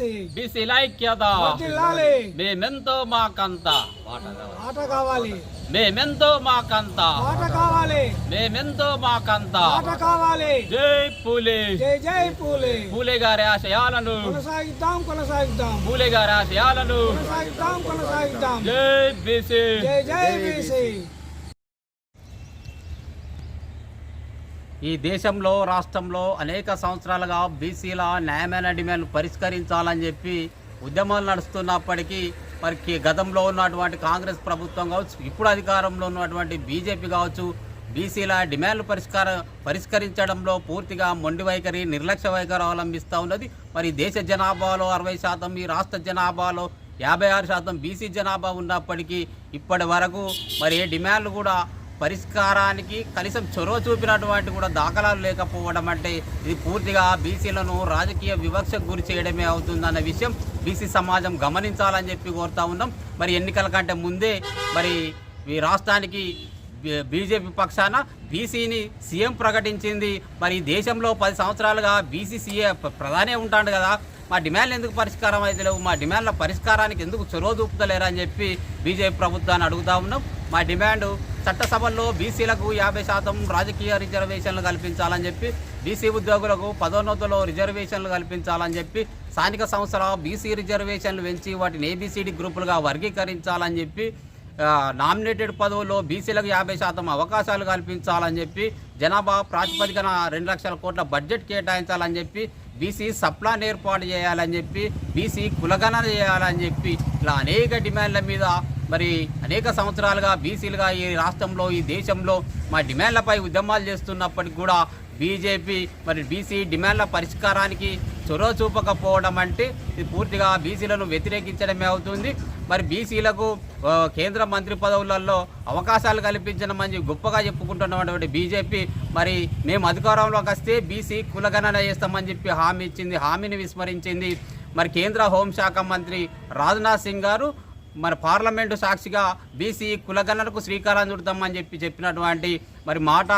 BC బీసీల ఐక్యత వర్ధిల్లాలి మేమెంతో మాకంత పాట కావాలి. ఆట కావాలి మేమెంతో మాకంత ఆట కావాలి మేమెంతో మాకంత ఆట కావాలి జై పూలే జై జై పూలే పూలే గారి ఆశయాలను కొనసాగిద్దాం కొనసాగిద్దాం పూలే గారి ఆశయాలను కొనసాగిద్దాం కొనసాగిద్దాం జై బీసీ జై జై బీసీ ఈ దేశంలో రాష్ట్రంలో అనేక సంవత్సరాలుగా బీసీల న్యాయమైన డిమాండ్ పరిష్కరించాలని చెప్పి ఉద్యమాలు నడుస్తున్నప్పటికీ మరి గతంలో ఉన్నటువంటి కాంగ్రెస్ ప్రభుత్వం కావచ్చు ఇప్పుడు అధికారంలో ఉన్నటువంటి బీజేపీ కావచ్చు బీసీల డిమాండ్లు పరిష్కార పరిష్కరించడంలో పూర్తిగా మొండి వైఖరి నిర్లక్ష్య వైఖరి అవలంబిస్తూ ఉన్నది. మరి దేశ జనాభాలో అరవై శాతం ఈ రాష్ట్ర జనాభాలో యాభై ఆరు శాతం బీసీ జనాభా ఉన్నప్పటికీ ఇప్పటి వరకు మరి ఏ డిమాండ్లు కూడా పరిష్కారానికి కనీసం చొరవ చూపినటువంటి కూడా దాఖలాలు లేకపోవడం అంటే ఇది పూర్తిగా బీసీలను రాజకీయ వివక్షకు గురి చేయడమే అవుతుందన్న విషయం బీసీ సమాజం గమనించాలని చెప్పి కోరుతా ఉన్నాం. మరి ఎన్నికల కంటే ముందే మరి ఈ రాష్ట్రానికి బీజేపీ పక్షాన బీసీని సీఎం ప్రకటించింది. మరి దేశంలో పది సంవత్సరాలుగా బీసీ సీఏ ప్రధానే ఉంటాడు కదా. మా డిమాండ్లు ఎందుకు పరిష్కారం అయితే లేవు? మా డిమాండ్ల పరిష్కారానికి ఎందుకు చొరవ చూపుతలేరని అని చెప్పి బీజేపీ ప్రభుత్వాన్ని అడుగుతా ఉన్నాం. మా డిమాండ్ చట్టసభల్లో బీసీలకు యాభై శాతం రాజకీయ రిజర్వేషన్లు కల్పించాలని చెప్పి బీసీ ఉద్యోగులకు పదోన్నతుల్లో రిజర్వేషన్లు కల్పించాలని చెప్పి స్థానిక సంస్థల బీసీ రిజర్వేషన్లు పెంచి వాటిని ఏబీసీడీ గ్రూపులుగా వర్గీకరించాలని చెప్పి నామినేటెడ్ పదవుల్లో బీసీలకు యాభై శాతం అవకాశాలు కల్పించాలని చెప్పి జనాభా ప్రాతిపదికన రెండు లక్షల కోట్ల బడ్జెట్ కేటాయించాలని చెప్పి బీసీ సప్లాన్ ఏర్పాటు చేయాలని చెప్పి బీసీ కులగణన చేయాలని చెప్పి ఇలా అనేక డిమాండ్ల మీద మరి అనేక సంవత్సరాలుగా బీసీలుగా ఈ రాష్ట్రంలో ఈ దేశంలో మా డిమాండ్లపై ఉద్యమాలు చేస్తున్నప్పటికి కూడా బీజేపీ మరి బీసీ డిమాండ్ల పరిష్కారానికి చొరవ చూపకపోవడం అంటే ఇది పూర్తిగా బీసీలను వ్యతిరేకించడమే అవుతుంది. మరి బీసీలకు కేంద్ర మంత్రి పదవులలో అవకాశాలు కల్పించడం అని గొప్పగా చెప్పుకుంటున్నటువంటి బీజేపీ మరి మేము అధికారంలోకి వస్తే బీసీ కులగణన చేస్తామని చెప్పి హామీ ఇచ్చింది హామీని విస్మరించింది. మరి కేంద్ర హోంశాఖ మంత్రి రాజ్నాథ్ సింగ్ గారు మరి పార్లమెంటు సాక్షిగా బీసీ కులగణనకు శ్రీకారం చుడతామని చెప్పి చెప్పినటువంటి మరి మాట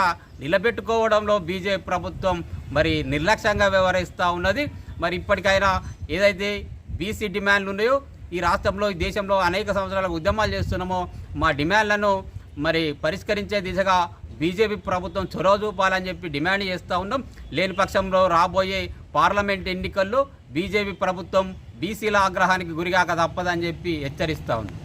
నిలబెట్టుకోవడంలో బీజేపీ ప్రభుత్వం మరి నిర్లక్ష్యంగా వ్యవహరిస్తూ ఉన్నది. మరి ఇప్పటికైనా ఏదైతే బీసీ డిమాండ్లు ఉన్నాయో ఈ రాష్ట్రంలో ఈ దేశంలో అనేక సంవత్సరాలకు ఉద్యమాలు చేస్తున్నామో మా డిమాండ్లను మరి పరిష్కరించే దిశగా బీజేపీ ప్రభుత్వం చొరవ చూపాలని చెప్పి డిమాండ్ చేస్తూ ఉన్నాం. లేని పక్షంలో రాబోయే పార్లమెంట్ ఎన్నికల్లో బీజేపీ ప్రభుత్వం బీసీల ఆగ్రహానికి గురిగాక తప్పదని చెప్పి హెచ్చరిస్తూ ఉంది.